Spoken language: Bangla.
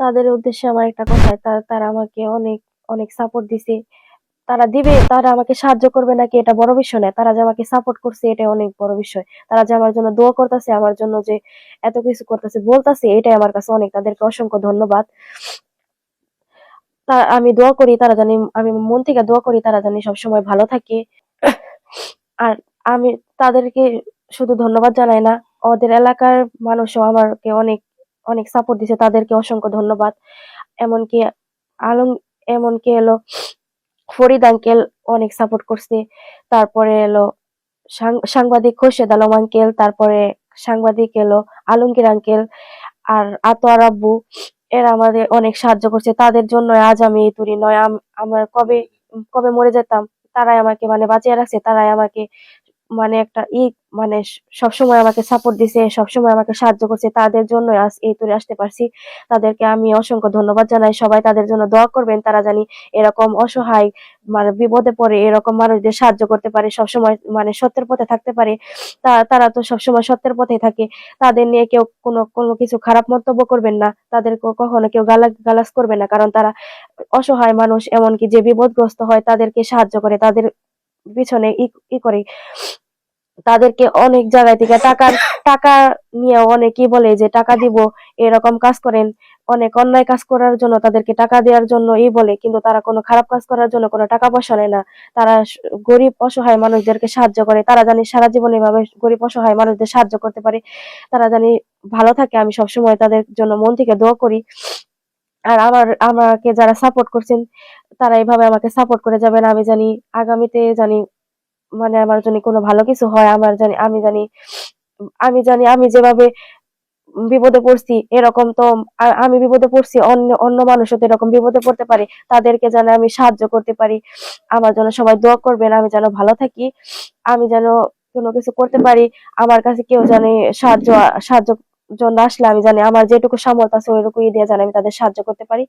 তাদের উদ্দেশ্যে আমার একটা কথা তারা আমাকে অনেক অনেক সাপোর্ট দিছে। তারা দিবে, তারা আমাকে সাহায্য করবে নাকি এটা বড় বিষয় না। তারা যে আমাকে সাপোর্ট করছে এটা অনেক বড় বিষয়। তারা যে আমার জন্য দোয়া করতেছে, আমার জন্য যে এত কিছু করতেছে, বলতেছে, এটাই আমার কাছে অনেক। তাদেরকে অসংখ্য ধন্যবাদ। তা, আমি দোয়া করি, তারা জানি, আমি মন থেকে দোয়া করি, তারা জানি সবসময় ভালো থাকে। আর আমি তাদেরকে শুধু ধন্যবাদ জানাই না ওদের এলাকার মানুষও আমাকে অনেক অনেক সাপোর্ট দিছে, তাদেরকে অসংখ্য ধন্যবাদ। এমনকি আলম, এমনকি এলো ফরিদ আঙ্কেল অনেক সাপোর্ট করছে। তারপরে এলো সাংবাদিক খোরশেদ আলম আঙ্কেল তারপরে সাংবাদিক এলো আলমগীর আঙ্কেল আর আতোয়ার আব্বু। এরা আমাদের অনেক সাহায্য করছে। তাদের জন্য আজ আমি এই তুরি নয় আমার কবে কবে মরে যেতাম, তারাই আমাকে মানে বাঁচিয়ে রাখছে, তারাই আমাকে মানে একটা ই মানে সবসময় আমাকে সাপোর্ট দিছে, সবসময় আমাকে সাহায্য করছে, তাদের জন্য আজ এই তুরে আসতে পারছি। তাদেরকে আমি অসংখ্য ধন্যবাদ জানাই। সবাই তাদের জন্য দোয়া করবেন, তারা জানি এরকম অসহায় মানে বিপদে পড়ে এরকম মানুষদের সাহায্য করতে পারে, সবসময় মানে সত্যের পথে থাকতে পারে। তারা তো সবসময় সত্যের পথে থাকে। তাদের নিয়ে কেউ কোনো কোনো কিছু খারাপ মন্তব্য করবেন না। তাদেরকে কখনো কেউ গালা, গালাজ করবে না, কারণ তারা অসহায় মানুষ, এমনকি যে বিপদগ্রস্ত হয় তাদেরকে সাহায্য করে, তাদের পিছনে ই করে। তাদেরকে অনেক জায়গায় থেকে টাকার, টাকা নিয়ে অনেকেই বলে যে টাকা দিব, এরকম কাজ করেন। অনেক অন্যায় কাজ করার জন্য তাদেরকে টাকা দেওয়ার জন্য এই বলে, কিন্তু তারা কোনো খারাপ কাজ করার জন্য কোনো টাকা পয়সা নেয় না। তারা গরিব অসহায় মানুষদেরকে সাহায্য করে। তারা জানি সারা জীবন এভাবে গরিব অসহায় মানুষদের সাহায্য করতে পারে। তারা জানি ভালো থাকে, আমি সবসময় তাদের জন্য মন থেকে দোয়া করি। আর আমার, আমাকে যারা সাপোর্ট করছেন, তারা এইভাবে আমাকে সাপোর্ট করে যাবেন। আমি জানি আগামীতে জানি মানে আমার জন্য কোনো ভালো কিছু হয়, আমার জানি, আমি জানি আমি জানি, আমি যেভাবে বিপদে পড়ছি এরকম তো আমি বিপদে পড়ছি, অন্য অন্য মানুষও এরকম বিপদে পড়তে পারে, তাদেরকে যেন আমি সাহায্য করতে পারি, আমার জন্য সবাই দোয়া করবেন, আমি যেন ভালো থাকি, আমি যেন কোনো কিছু করতে পারি, আমার কাছে কেউ জানে সাহায্য সাহায্য জন্য আসলে আমি জানি, আমার যেটুকু সামর্থ্য আছে ওইটুকুই দিয়ে জানি আমি তাদের সাহায্য করতে পারি।